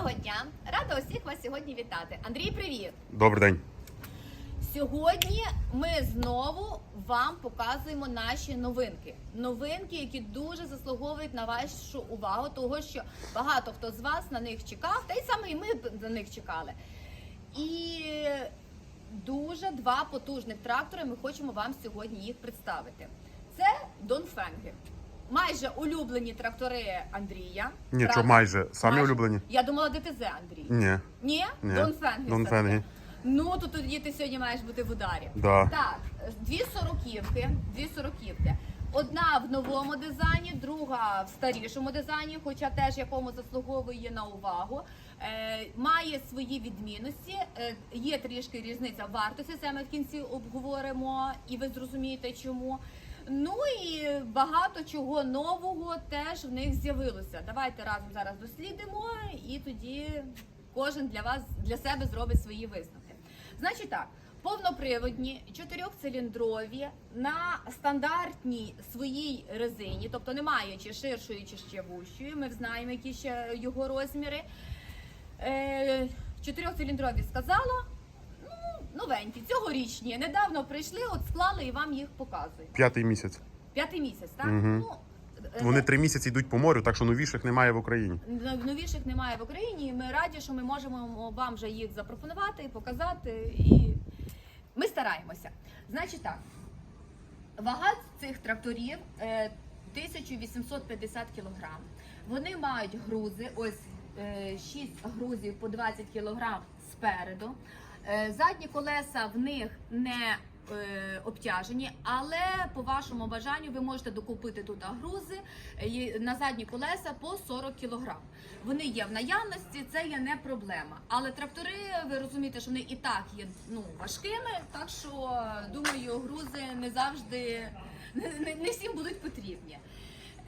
Доброго дня! Рада усіх вас сьогодні вітати. Андрій, привіт! Добрий день. Сьогодні ми знову вам показуємо наші новинки. Новинки, які дуже заслуговують на вашу увагу, того що багато хто з вас на них чекав, та й саме і ми на них чекали. І дуже два потужних трактори. Ми хочемо вам сьогодні їх представити. Це Донфенги. Майже улюблені трактори Андрія. Ні, що майже. Самі улюблені? Я думала ДТЗ, Андрій. Ні. Ні? Ні. Донфенги. все-таки. Ну, то тоді ти сьогодні маєш бути в ударі. Да. Так, дві сороківки, дві сороківки. Одна в новому дизайні, друга в старішому дизайні, хоча теж якому заслуговує на увагу. Е, має свої відмінності. Е, є трішки різниця в вартості. Це ми в кінці обговоримо, і ви зрозумієте чому. Ну і багато чого нового теж в них з'явилося. Давайте разом зараз дослідимо, і тоді кожен для вас для себе зробить свої висновки. Значить так. Повноприводні, чотирьохциліндрові на стандартній своїй резині, тобто немає чи ширшої, чи ще вущої. Ми знаємо, які ще його розміри. Е, чотирьохциліндрові сказала. Ну, новенькі, цьогорічні. Недавно прийшли, от склали і вам їх показую. П'ятий місяць. П'ятий місяць, так? Мгм. Ну, е, Вони три місяці йдуть по морю, так що новіших немає в Україні. Нов- Новіших немає в Україні, і ми раді, що ми можемо вам вже їх запропонувати, показати. І ми стараємося. Значить так, вага цих тракторів е, 1850 кг. Вони мають грузи, ось 6 грузів по 20 кг спереду. Е, Задні колеса в них не е, обтяжені, але по вашому бажанню ви можете докупити тут грузи е, на задні колеса по 40 кг. Вони є в наявності, це є не проблема. Але трактори, ви розумієте, що вони і так є ну, важкими, так що думаю, грузи не завжди не, не, не всім будуть потрібні.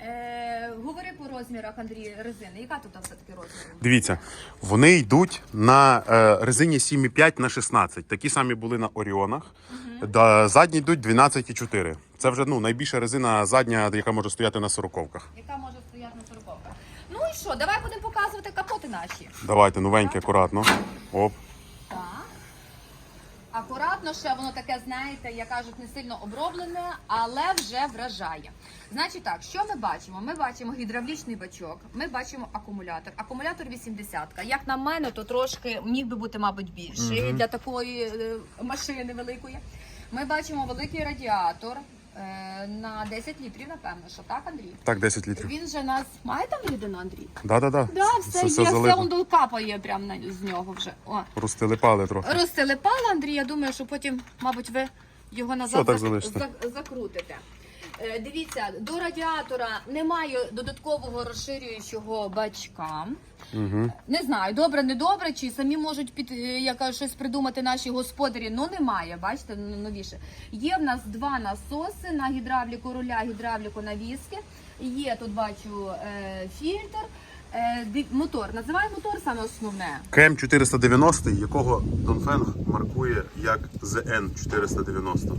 Е, говори по розмірах, Андрій, резини. Яка тут все-таки розмір? Дивіться, вони йдуть на е, резині 7,5 на 16. Такі самі були на Оріонах. Да, задні йдуть 12,4. Це вже ну, найбільша резина задня, яка може стояти на сороковках. Яка може стояти на сороковках? Ну і що, давай будемо показувати капоти наші. Давайте, новенькі, акуратно. Оп. Акуратно, ще воно таке, знаєте, як кажуть, не сильно оброблене, але вже вражає. Значить так, що ми бачимо? Ми бачимо гідравлічний бачок, ми бачимо акумулятор. Акумулятор 80 Як на мене, то трошки міг би бути, мабуть, більший угу. для такої е, машини великої. Ми бачимо великий радіатор на 10 літрів, напевно, що так, Андрій? Так, 10 літрів. Він же нас має там рідину, Андрій? Да-да-да. Да, все, є, все залито. он до- капає прямо на- з нього вже. О. Розтелепали трохи. Розтелепали, Андрій, я думаю, що потім, мабуть, ви його назад зак- закрутите. Е, Дивіться, до радіатора немає додаткового розширюючого бачка. Угу. Не знаю, добре, не добре, чи самі можуть під е, я кажу, щось придумати наші господарі. Ну немає, бачите, новіше. Є в нас два насоси на гідравліку руля, гідравліку навіски. Є тут бачу е, фільтр. Е, мотор. Називай мотор саме основне. КМ 490, якого Донфенг маркує як ZN 490.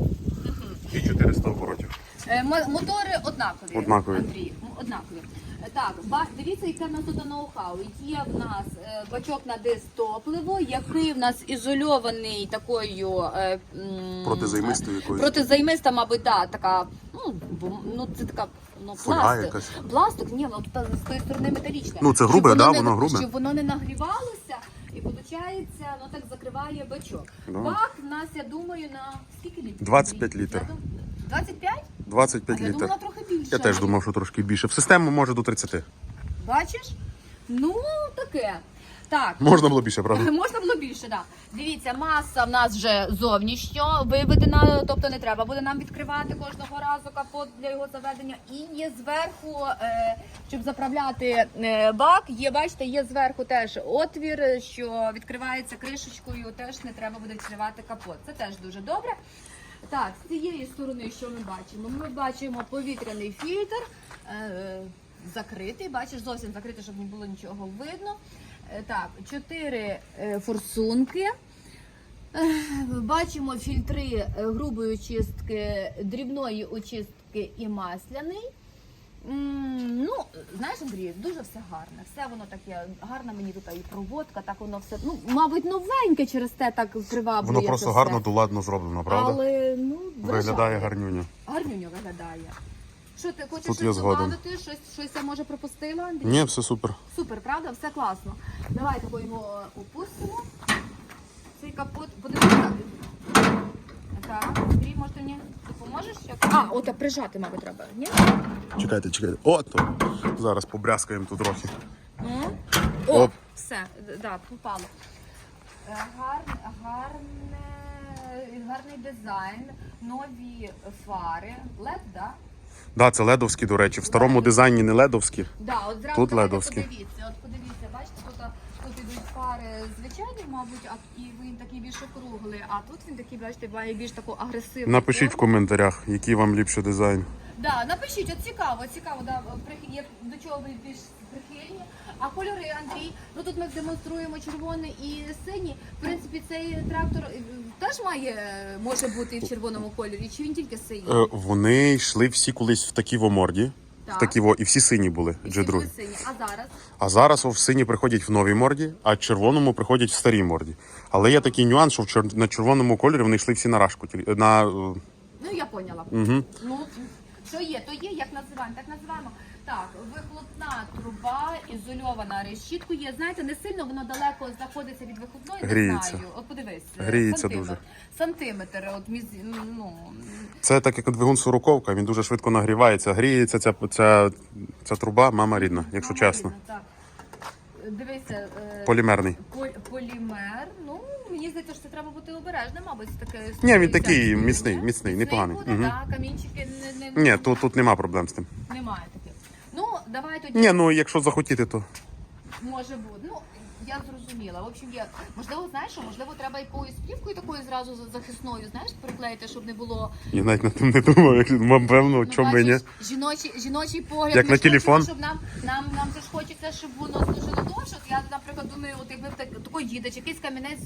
І 400 оборотів. Е, Мотори однакові. Однакові. Андрій, однакові. Е, Так, ба- дивіться, яке в нас тут ноу-хау. Є в нас е, бачок на дистопливо, який в нас ізольований такою е, м, Протизаймистою якоюсь. Протизаймиста, мабуть, да, така, ну, бу- ну це така. Ну, Фольга пластик. якась. Пластик, ні, воно тут з тої сторони металічне. Ну, це Щоб грубе, да, не- воно грубе. Щоб воно не нагрівалося, і виходить, воно так закриває бачок. Да. Бак в нас, я думаю, на скільки літрів? 25 літрів. Я дум- 25? 25 А я думала трохи більше. Я теж думав, що трошки більше. В систему може до 30. Бачиш? Ну, таке. Так. Можна було більше, правда? Можна було більше, так. Дивіться, маса в нас вже зовнішньо виведена, тобто не треба буде нам відкривати кожного разу капот для його заведення. І є зверху, е, щоб заправляти е, бак, є, бачите, є зверху теж отвір, що відкривається кришечкою, теж не треба буде відкривати капот. Це теж дуже добре. Так, з цієї сторони, що ми бачимо? Ми бачимо повітряний фільтр. Е, закритий, бачиш, зовсім закритий, щоб не було нічого видно. Е, Так, чотири е, форсунки. Бачимо фільтри грубої очистки, дрібної очистки і масляний. Ну, знаєш, Андрій, дуже все гарне. Все воно таке гарна мені тут і проводка, так воно все. Ну, мабуть, новеньке через те так приваблює. Воно просто це гарно все. доладно зроблено, правда? Але ну Виглядає вражає. гарнюню. Виглядає. Що ти хочеш Тут щось згоден. Щось, щось я може пропустила, Андрій? Ні, все супер. Супер, правда? Все класно. Давай тако його опустимо. Цей капот. Подивися. Так, Андрій, може мені допоможеш? Як? А, от прижати, мабуть, треба. Ні? Чекайте, чекайте. О, то. Зараз побрязкаємо тут трохи. Ну. О, Оп. все, да, попало. Е, Гарне, гарне, гарний дизайн, нові фари. Лед, да? Да, це ледовські, до речі. В старому дизайні не ледовські. Да, от зразу Тут давайте ледовські. подивіться. От подивіться, бачите, тут, тут ідуть фари звичайні, мабуть, а і він такий більш округлий, а тут він такий, бачите, має більш таку агресивну. Напишіть в коментарях, який вам ліпше дизайн. Да, напишіть, от цікаво, цікаво, да, як- до чого ви більш прихильні. А кольори, Андрій, ну тут ми демонструємо червоний і синій. В принципі, цей трактор е, теж має, може бути і в червоному кольорі, чи він тільки синій? Е, вони йшли всі колись в такі. В Так. такі во, і всі сині були, І джи другі. синій. А зараз? А зараз о, в сині приходять в новій морді, а в червоному приходять в старій морді. Але є такий нюанс, що в чер... на червоному кольорі вони йшли всі на рашку. На... е, Ну, я поняла. Угу. Ну, що є, то є, як називаємо, так називаємо. Так, вихлопна труба, ізольована решітку є. Знаєте, не сильно воно далеко знаходиться від вихлопної, не Гріється. знаю. От подивись. е, Гріється сантиметр. дуже. Сантиметр, от міз, ну, Це так як двигун сороковка, він дуже швидко нагрівається, гріється ця, ця, ця труба, мама рідна, якщо мама чесно. рідна, Так. Дивися, е, Полімерний. полімер. Ну, мені здається, що це треба бути обережним, мабуть, таке. Ні, він такий міцний, міцний, непоганий. буде, Мгм. так, камінчики не, не, Ні, тут, тут нема проблем з тим. немає таких. Ну, давай тоді. Ні, ну якщо захотіти, то. Може бути. Ну, я зрозуміла. В общем, я можливо, знаєш, що можливо, треба якоюсь плівкою такою зразу за- захисною, знаєш, приклеїти, щоб не було Я навіть над тим не думав, як певно, ну, чому би ні. бачиш, жіночий, жіночий погляд. Як Ми на ж хочемо, телефон. Щоб нам, нам, нам же ж хочеться, щоб воно служило довше. От я, наприклад, думаю, от якби так тако їдеш, якийсь камінець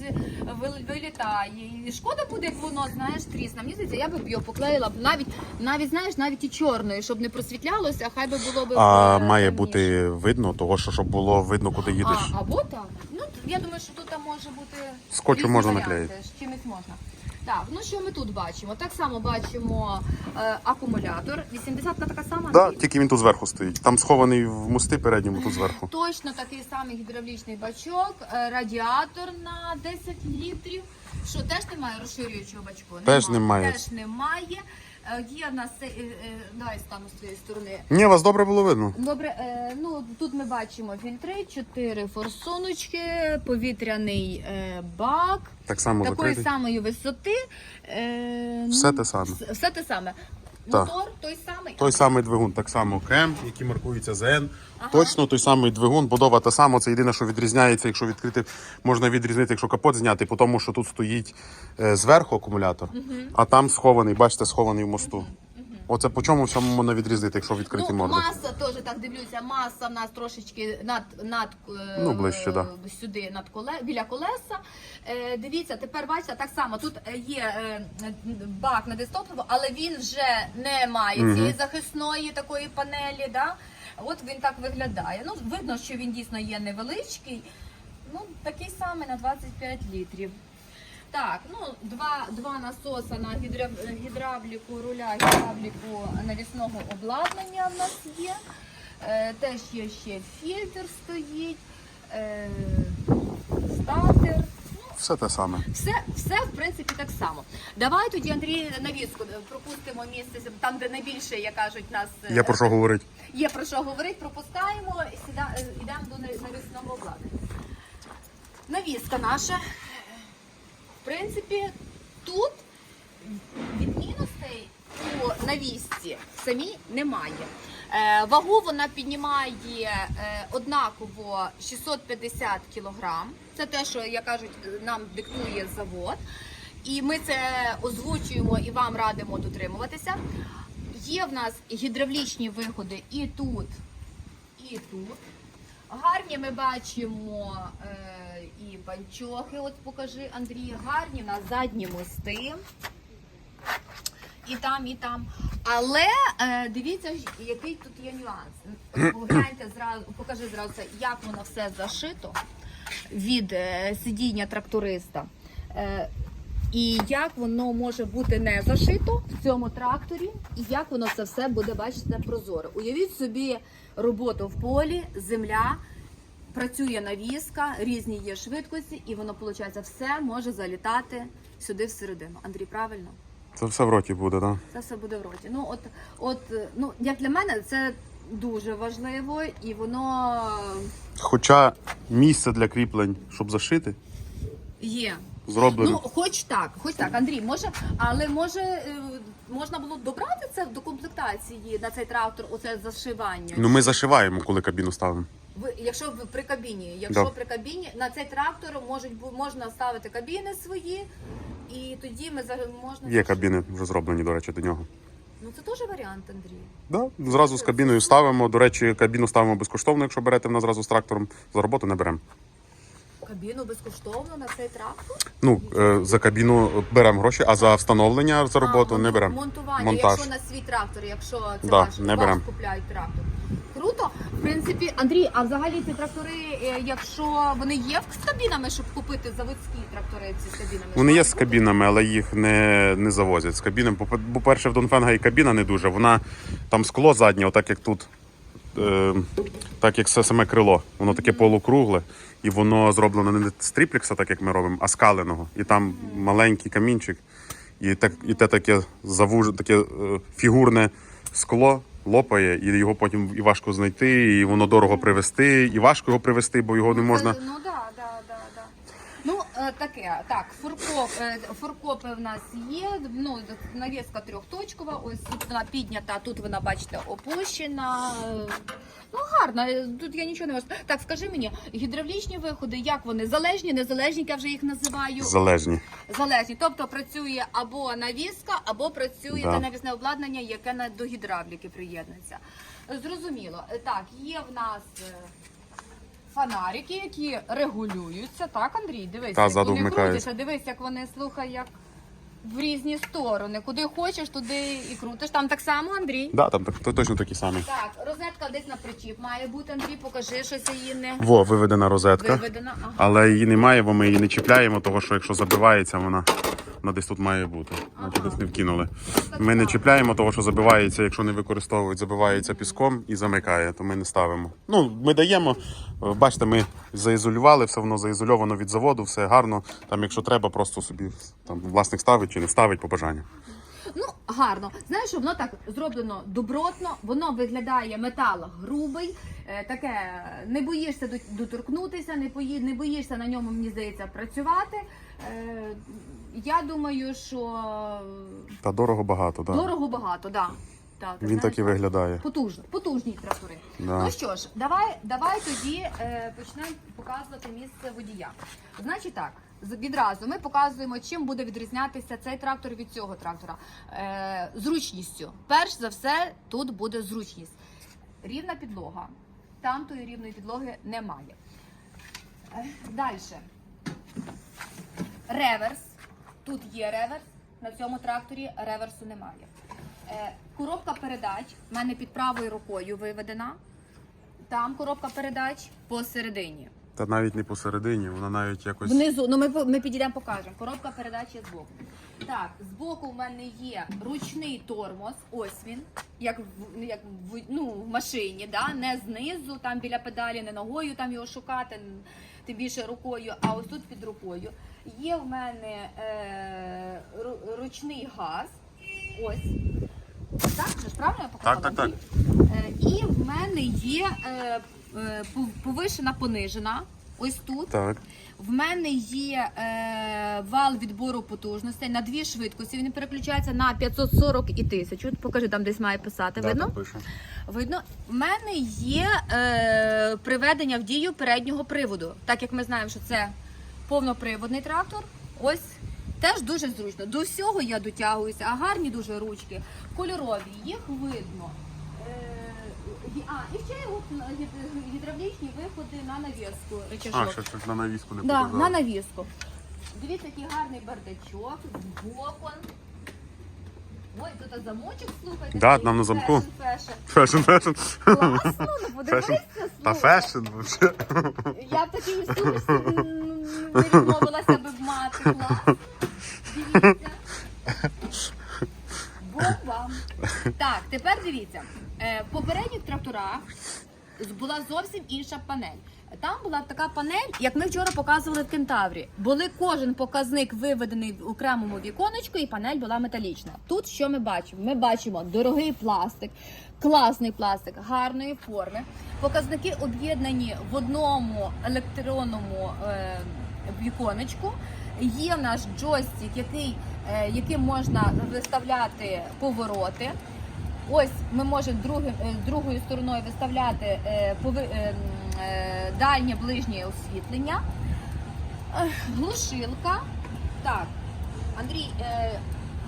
вил- вилітає. І шкода буде, як воно, знаєш, трісне. Мені здається, я б його поклеїла б навіть, навіть знаєш, навіть і чорною, щоб не просвітлялося, а хай би було б. А е, має темніше. бути видно, того, що щоб було видно, куди їдеш. А, або так. Ну, я думаю, що тут може бути. Скотчем можна варіанти, наклеїти. Чимось можна. Так, ну що ми тут бачимо? Так само бачимо е, акумулятор. 80-ка така сама. Да, Андрій? тільки він тут зверху стоїть. Там схований в мости передньому тут зверху. Точно такий самий гідравлічний бачок, е, радіатор на 10 літрів. Що теж немає розширюючого бачку? Теж немає. Теж немає. Е, Є на нас е, е, давай стану з цієї сторони. Ні, вас добре було видно. Добре, е, ну тут ми бачимо фільтри, чотири форсуночки, повітряний е, бак Так само такої закритий. самої висоти. Е, Все ну, те саме. Все те саме. Так. Мотор той самий. Той самий двигун, так само КЕМ, який маркується ЗН. Ага. Точно той самий двигун, будова та сама. Це єдине, що відрізняється, якщо відкрити, можна відрізнити, якщо капот зняти, по тому, що тут стоїть е, зверху акумулятор, а там схований, бачите, схований в мосту. Оце по чому всьому можна відрізати, якщо відкриті Ну, морди. маса теж так дивлюся. Маса в нас трошечки над над е, Ну, ближче, да. сюди, над коле біля колеса. Е, дивіться, тепер бачите, так само тут е, є е, бак на дистопливо, але він вже не має цієї захисної такої панелі. Да? От він так виглядає. Ну, видно, що він дійсно є невеличкий. Ну, такий самий на 25 літрів. Так, ну два, два насоса на гідравліку руля, гідравліку навісного обладнання в нас є. Е, теж є ще фільтр стоїть, е, статер. Ну, Все те саме. все, все в принципі так само. Давай тоді, Андрій, навіску е, пропустимо місце, там, де найбільше, як кажуть, нас е, Є про що говорити. Є про що говорити, пропускаємо і сіда, е, йдемо до на- навісного обладнання. Навіска наша. Принципі, тут відмінностей у навісці самі немає. Е, вагу вона піднімає е, однаково 650 кг. Це те, що, як кажуть, нам диктує завод. І ми це озвучуємо і вам радимо дотримуватися. Є в нас гідравлічні виходи і тут, і тут. Гарні ми бачимо е, панчохи, от покажи Андрій, гарні в нас задні мости. і там, і там. Але е, дивіться, який тут є нюанс. Погляньте зразу, покажи зразу, як воно все зашито від е, сидіння тракториста. Е, і як воно може бути не зашито в цьому тракторі, і як воно це все буде, бачите, прозоро. Уявіть собі роботу в полі, земля, працює навіска, різні є швидкості, і воно, виходить, все може залітати сюди всередину. Андрій, правильно? Це все в роті буде, так? Це все буде в роті. Ну, от, от, ну, як для мене, це дуже важливо, і воно Хоча місце для кріплень, щоб зашити, є. зроблено. Ну, хоч так, хоч так, Андрій, може, але може е, можна було добрати це до комплектації на цей трактор, оце зашивання. Ну ми зашиваємо, коли кабіну ставимо. Ви, якщо ви при кабіні, якщо Да. при кабіні на цей трактор можуть бу- можна ставити кабіни свої, і тоді ми за можна Є кабіни вже зроблені, до речі, до нього. Ну це теж варіант, Андрій. Да, зразу з кабіною ставимо. До речі, кабіну ставимо безкоштовно, якщо берете в нас зразу з трактором. За роботу не беремо. Кабіну безкоштовно на цей трактор. Ну, е, за кабіну беремо гроші, а за встановлення за роботу А, не беремо. Монтування, Монтаж. якщо на свій трактор, якщо це Да, ваш, не берем. купляють трактор. Круто. В принципі, Андрій, а взагалі ці трактори, е, якщо вони є з кабінами, щоб купити заводські трактори ці з кабінами? Вони є з кабінами, але їх не, не завозять з кабінами. По- По-перше, в Донфенга і кабіна не дуже. Вона там скло заднє, отак як тут, е, так як це саме крило. Воно таке полукругле, і воно зроблено не з тріплікса, так як ми робимо, а скаленого. І там маленький камінчик, і, так, і те таке завуж, таке е, фігурне скло. Лопає, і його потім і важко знайти, і воно дорого привезти, і важко його привезти, бо його не Ну, можна. Ну да. Е, таке, так, фуркоп, е, фуркопи в нас є. Ну навіска трьохточкова. Ось тут вона піднята, тут вона, бачите, опущена. Ну гарно, е, тут я нічого не можу. Так, скажи мені, гідравлічні виходи, як вони? Залежні, незалежні, як я вже їх називаю. Залежні. Залежні. Тобто працює або навіска, або працює Да. те навісне обладнання, яке до гідравліки приєднується. Зрозуміло. Так, є в нас. Фонарики, які регулюються, так, Андрій? Дивись, Та, як ззаду вони крутяться, дивись, як вони слухай, як в різні сторони. Куди хочеш, туди і крутиш. Там так само, Андрій. Да, там так, то точно такі самі. Так, розетка десь на причіп має бути, Андрій, покажи, щось її не Во, виведена розетка. виведена. Ага. Але її немає, бо ми її не чіпляємо, тому що якщо забивається, вона, вона десь тут має бути. Значить, десь не вкинули. Ми не чіпляємо, тому що забивається, якщо не використовують, забивається піском і замикає, то ми не ставимо. Ну, ми даємо. е, Бачите, ми заізолювали, все воно заізольовано від заводу, все гарно. Там, якщо треба, просто собі там власник ставить чи не ставить по бажанню. Ну, гарно. Знаєш, воно так зроблено добротно, воно виглядає метал грубий, е, таке не боїшся доторкнутися, не, бої, не боїшся на ньому, мені здається, працювати. Е, я думаю, що Та дорого багато, так. дорого багато, да. Ти Він так і виглядає. Потужно, потужні трактори. Да. Ну що ж, давай, давай тоді е, почнемо показувати місце водія. Значить так, відразу ми показуємо, чим буде відрізнятися цей трактор від цього трактора. Е, зручністю. Перш за все, тут буде зручність. Рівна підлога. Там тої рівної підлоги немає. Далі. Реверс. Тут є реверс. На цьому тракторі реверсу немає. Е, коробка передач в мене під правою рукою виведена. Там коробка передач посередині. Та навіть не посередині, вона навіть якось. Внизу, ну ми, ми підійдемо, покажемо. Коробка передач є збоку. Так, збоку в мене є ручний тормоз. Ось він, як в ну, як в ну, в машині, да? не знизу, там біля педалі, не ногою там його шукати, тим більше рукою, а ось тут під рукою. Є в мене е, ручний газ. Ось. Так, же правильно я показала? Так, так, так. Е, І в мене є е, е, повишена, понижена. Ось тут. Так. В мене є е, вал відбору потужностей на дві швидкості. Він переключається на 540 і 1000. От Покажи, там десь має писати. Да, Видно? там пише. Видно. В мене є е, приведення в дію переднього приводу. Так як ми знаємо, що це повноприводний трактор. Ось теж дуже зручно. До всього я дотягуюся, а гарні дуже ручки. Кольорові, їх видно. Е, а, і ще є на- гідравлічні виходи на навіску. А, рычажок. ще щось на навіску не Да, показали. на навіску. Дивіться, який гарний бардачок, бокон. Ой, тут замочок, слухайте. Да, такий нам на замку. фешн, фешн. Класно, ну подивися, Та слухай. фешн. Я б сумочці м, не відмовилася би в мати. Клас. Дивіться. Бомба. Так, тепер дивіться. Е, попередніх тракторах була зовсім інша панель. Там була така панель, як ми вчора показували в кентаврі. Були кожен показник виведений в окремому віконечку, і панель була металічна. Тут що ми бачимо? Ми бачимо дорогий пластик, класний пластик, гарної форми. Показники об'єднані в одному електронному е, віконечку. Є наш джойстик, який, е, яким можна виставляти повороти. Ось ми можемо другим, е, другою стороною виставляти е, пови, е, дальнє ближнє освітлення. Е, Глушилка. Так, Андрій, е,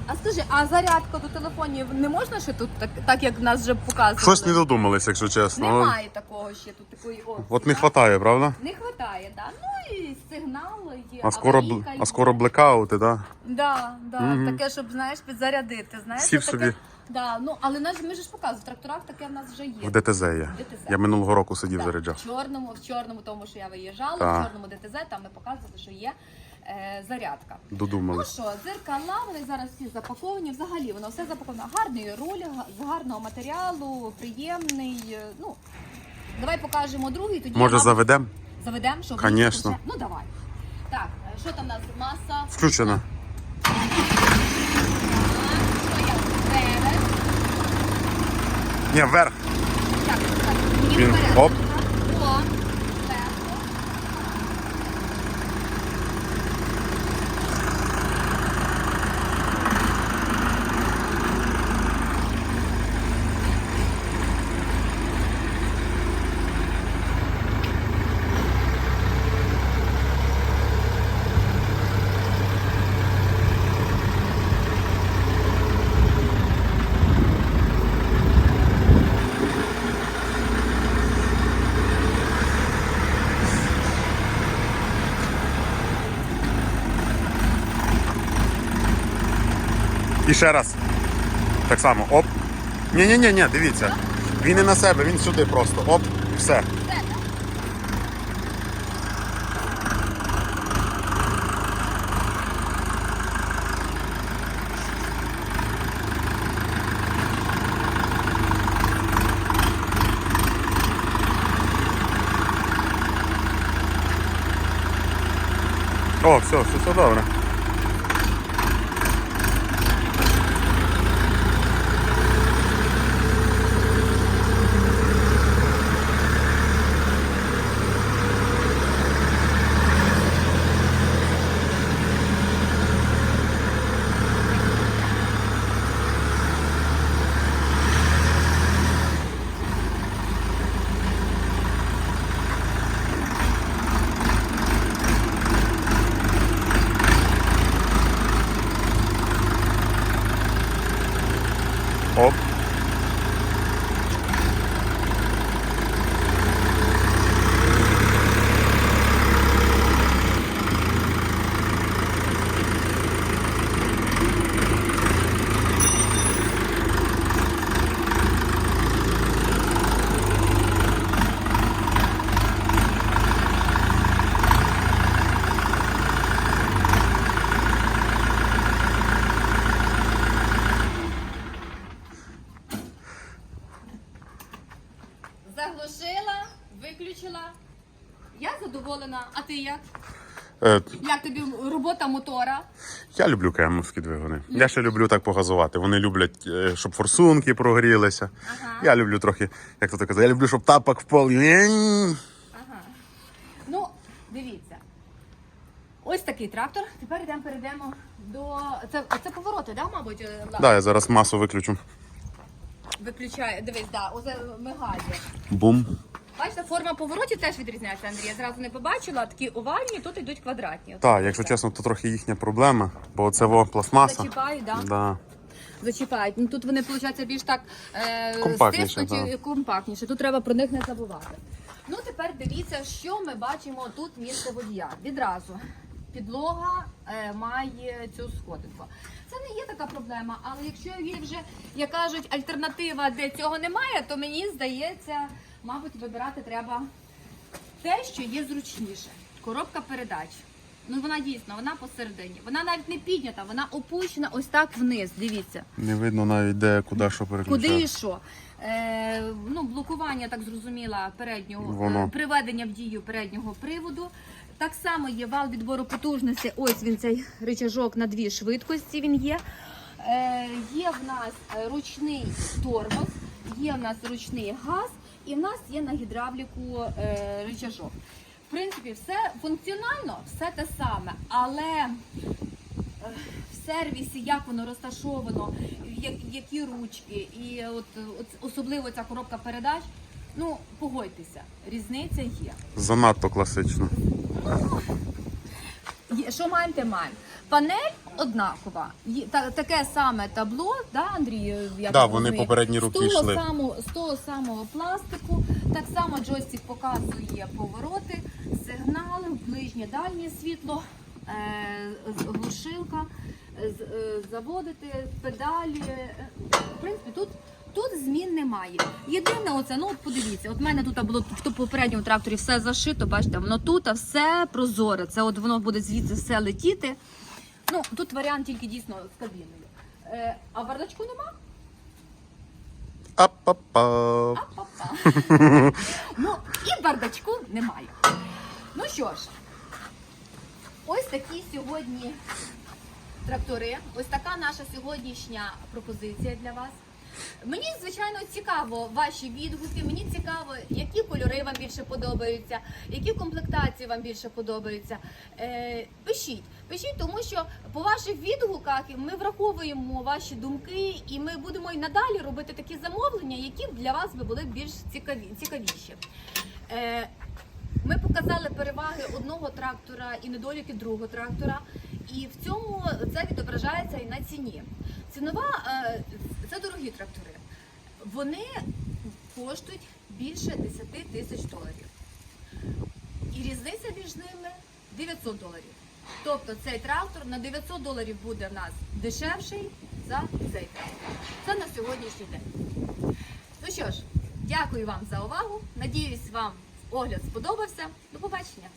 а скажи, а зарядка до телефонів не можна ще тут, так, так як нас вже показували? Щось не додумались, якщо чесно. Немає такого ще тут такої опції. От не вистачає, правда? Не вистачає, да. Ну і сигнал є. А скоро, бл- аварійка а скоро блекаути, да? Да, да, Мгм. таке, щоб знаєш, підзарядити. Знаєш, Сів таке- собі. Да, ну але наш ми ж показуємо, в тракторах таке в нас вже є. В ДТЗ є. ДТЗ. Я минулого року сидів Так, заряджав. В чорному, в чорному, тому що я виїжджала, Так. в чорному ДТЗ, там ми показували, що є е, зарядка. Ну Додумались. що, дзеркала, вони зараз всі запаковані. Взагалі воно все запаковано. Гарний руль, га- з гарного матеріалу, приємний. е, Ну давай покажемо другий. Тоді Може я, заведемо? заведемо, щоб Конечно. Ну давай. Так, е, що там у нас маса? Включено. Так, що я вперед. Ні, вверх. Так, так, Він- оп. О, вверх. І ще раз. Так само. Оп. Ні, ні, дивіться. Він не на себе, він сюди просто. Оп, все. Все. О, все, все, все добре. Оп. А ти як? Е, Як тобі робота мотора? я люблю кемовські двигуни. Я ще люблю так погазувати. Вони люблять, е, щоб форсунки прогрілися. Ага. Я люблю трохи, як то так казати, я люблю, щоб тапок в пол. Єнь. Ага. Ну, дивіться. Ось такий трактор. Тепер йдемо перейдемо до. Це, це повороти, да, мабуть? е, Влад? Да, я зараз масу виключу. Виключає. Дивись, да, оце мигає. Бум. Бачите, форма поворотів теж відрізняється, Андрій. Я зразу не побачила. Такі овальні, тут йдуть квадратні. Так, якщо чесно, то трохи їхня проблема, бо це во пластмаса. Зачіпають, да? Да. Зачіпають. Ну тут вони, виходить, більш так е, Компактніше, стиснуті, так. і компактніше. Тут треба про них не забувати. Ну тепер дивіться, що ми бачимо тут місце водія. Відразу. підлога е, має цю сходинку. Це не є така проблема, але якщо є вже, як кажуть, альтернатива, де цього немає, то мені здається, мабуть, вибирати треба те, що є зручніше. Коробка передач. Ну вона дійсно, вона посередині. Вона навіть не піднята, вона опущена ось так вниз. Дивіться. Не видно навіть де, куди що переключати. Куди і що? Е, ну, блокування, так зрозуміла, переднього Воно. е, приведення в дію переднього приводу. Так само є вал відбору потужності. Ось він цей рычажок на дві швидкості. Він є. Е, є в нас ручний тормоз, є в нас ручний газ, і в нас є на гідравліку е, рычажок. В принципі, все функціонально, все те саме, але е, в сервісі, як воно розташовано, які ручки, і от, от особливо ця коробка передач. Ну, погодьтеся, різниця є. Занадто класично. Що маємо, те маємо. Панель однакова. Є- та- таке саме табло, да, Андрій? Я Да, вони попередні роки з того йшли. Самого, з того самого пластику. Так само джойстик показує повороти, сигнали, ближнє дальнє світло, е, з- глушилка, е, з- е, заводити, педалі. Е, В принципі, тут. Тут змін немає. Єдине, оце, ну от подивіться, от в мене тут було в попередньому тракторі все зашито, бачите, воно тут а все прозоре. Це от воно буде звідси все летіти. Ну, тут варіант тільки дійсно з кабіною. Е, а бардачку нема? Ап-па-па. Па-па. ну, і бардачку немає. Ну що ж, ось такі сьогодні трактори. Ось така наша сьогоднішня пропозиція для вас. Мені, звичайно, цікаво ваші відгуки. Мені цікаво, які кольори вам більше подобаються, які комплектації вам більше подобаються. Е, пишіть, пишіть, тому що по ваших відгуках ми враховуємо ваші думки, і ми будемо і надалі робити такі замовлення, які для вас би були більш цікаві, цікавіші. Е, ми показали переваги одного трактора і недоліки другого трактора, і в цьому це відображається і на ціні. Цінова е, це дорогі трактори. Вони коштують більше 10 тисяч доларів. І різниця між ними 900 доларів. Тобто цей трактор на 900 доларів буде в нас дешевший за цей трактор. Це на сьогоднішній день. Ну що ж, дякую вам за увагу. Надіюсь, вам огляд сподобався. До побачення.